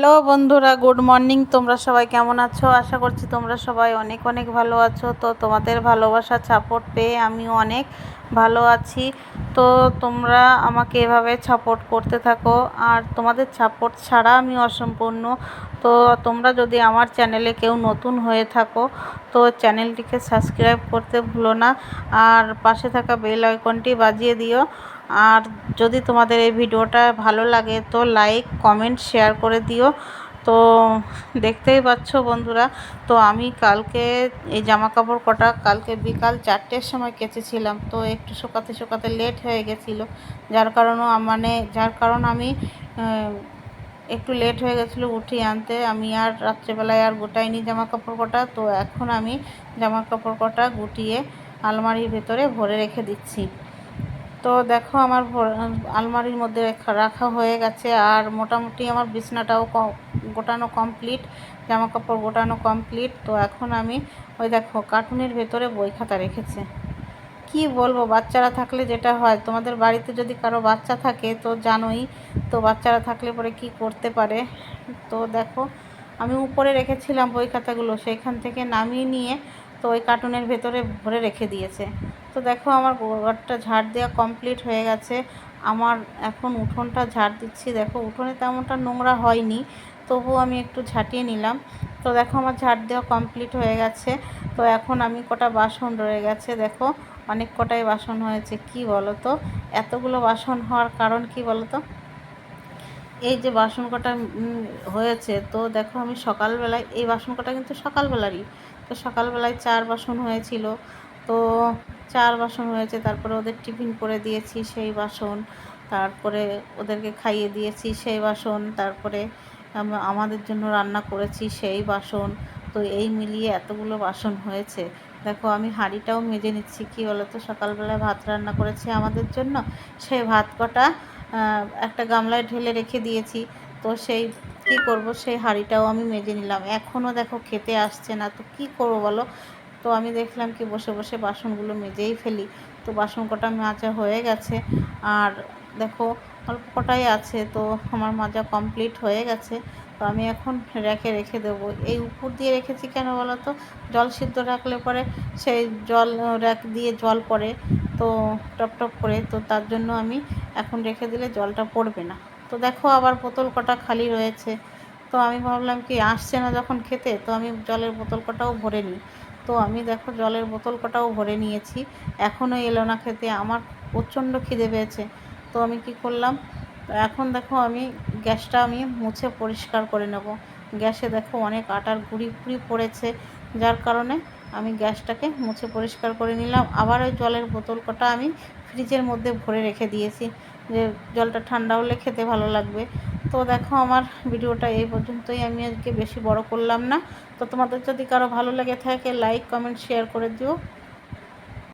Hello বন্ধুরা, good morning. তোমরা সবাই কেমন আছো? আশা করছি তোমরা সবাই অনেক অনেক ভালো আছো। তো তোমাদের ভালোবাসা সাপোর্ট পেয়ে আমি অনেক ভালো আছি। তো তোমরা আমাকে এভাবে সাপোর্ট করতে থাকো। আর তোমাদের সাপোর্ট ছাড়া আমি অসম্পূর্ণ। তো তোমরা যদি আমার চ্যানেলে কেউ নতুন হয়ে থাকো, তো চ্যানেলটিকে সাবস্ক্রাইব করতে ভুলো না। আর পাশে থাকা বেল আইকনটি বাজিয়ে দিও। আর যদি তোমাদের এই ভিডিওটা ভালো লাগে তো লাইক কমেন্ট শেয়ার করে দিও। তো দেখতেই পাচ্ছ বন্ধুরা, তো আমি কালকে এই জামা কাপড় কটা কালকে বিকাল চারটের সময় কেচেছিলাম, তো একটু শোকাতে শোকাতে লেট হয়ে গেছিল। যার কারণও মানে যার কারণ আমি একটু লেট হয়ে গেছিল উঠিয়ে আনতে। আমি আর রাত্রেবেলায় আর গোটাইনি জামা কাপড় কটা, তো এখন আমি জামা কাপড় কটা গুটিয়ে আলমারির ভেতরে ভরে রেখে দিচ্ছি। তো দেখো আমার আলমারির মধ্যে রাখা হয়ে গেছে আর মোটামুটি আমার বিছনাটাও গোটানো কমপ্লিট জামা কাপড় গোটানো কমপ্লিট তো এখন আমি ওই দেখো কার্টুনের ভেতরে বই খাতা রেখেছে। কি বলব, বাচ্চারা থাকলে যেটা হয়, তোমাদের বাড়িতে যদি কারও বাচ্চা থাকে তো জানোই, তো বাচ্চারা থাকলে পরে কি করতে পারে? তো দেখো, আমি উপরে রেখেছিলাম বই খাতাগুলো, সেইখান থেকে নামিয়ে নিয়ে তো ওই কার্টুনের ভেতরে ভরে রেখে দিয়েছে। তো দেখো আমার ঘরটা ঝাড় দেওয়া কমপ্লিট হয়ে গেছে। আমার এখন উঠোনটা ঝাড় দিচ্ছি। দেখো উঠোনে তেমনটা নোংরা হয়নি, তবুও আমি একটু ঝাঁটিয়ে নিলাম। তো দেখো আমার ঝাড় দেওয়া কমপ্লিট হয়ে গেছে। তো এখন আমি কটা বাসন রয়ে গেছে। দেখো অনেক কটাই বাসন হয়েছে, কি বলো তো এতগুলো বাসন হওয়ার কারণ কি বলো তো এই যে বাসন কটা হয়েছে, তো দেখো আমি সকালবেলায়, এই বাসন কটা কিন্তু সকালবেলারই। তো সকালবেলায় চার বাসন হয়েছিল। তো চার বাসন হয়েছে, তারপরে ওদের টিফিন করে দিয়েছি সেই বাসন, তারপরে ওদেরকে খাইয়ে দিয়েছি সেই বাসন, তারপরে আমাদের জন্য রান্না করেছি সেই বাসন। তো এই মিলিয়ে এতগুলো বাসন হয়েছে। দেখো, আমি হাঁড়িটাও মেজে নিচ্ছি, কী বলো তো সকালবেলায় ভাত রান্না করেছি আমাদের জন্য। সেই ভাত কটা একটা গামলায় ঢেলে রেখে দিয়েছি। তো সেই কি করব? সেই হাঁড়িটাও আমি মেজে নিলাম। এখনও দেখো খেতে আসছে না। তো কি করব বলো? তো আমি দেখলাম কি বসে বসে বাসনগুলো মেজেই ফেলি। তো বাসন কটা মাজা হয়ে গেছে। আর দেখো, অল্প কটাই আছে, তো আমার মাজা কমপ্লিট হয়ে গেছে। তো আমি এখন রেখে রেখে দেবো। এই উপর দিয়ে রেখেছি কেন বলো তো? জল সিদ্ধ রাখলে পরে সেই জল, র্যাক দিয়ে জল পড়ে, তো টপ টপ করে। তো তার জন্য আমি এখন রেখে দিলে জলটা পড়বে না। তো দেখো, আবার বোতল কটা খালি রয়েছে। তো আমি ভাবলাম কি, আসছে না যখন খেতে, তো আমি জলের বোতল কটাও ভরে নিই। তো আমি দেখো জলের বোতল কটাও ভরে নিয়েছি। এখনও এলো না খেতে, আমার প্রচণ্ড খিদে পেয়েছে। তো আমি কি করলাম, এখন দেখো আমি গ্যাসটা আমি মুছে পরিষ্কার করে নেব। গ্যাসে দেখো অনেক আটার গুঁড়ি ফুড়ি পড়েছে, যার কারণে আমি গ্যাসটাকে মুছে পরিষ্কার করে নিলাম। আবার ওই জলের বোতল কটা আমি ফ্রিজের মধ্যে ভরে রেখে দিয়েছি, যে জলটা ঠান্ডা হলে খেতে ভালো লাগবে। তো দেখো আমার ভিডিওটা এই পর্যন্তই। আমি আজকে বেশি বড় করলাম না। তো তোমাদের যদি কারও ভালো লেগে থাকে লাইক কমেন্ট শেয়ার করে দিও।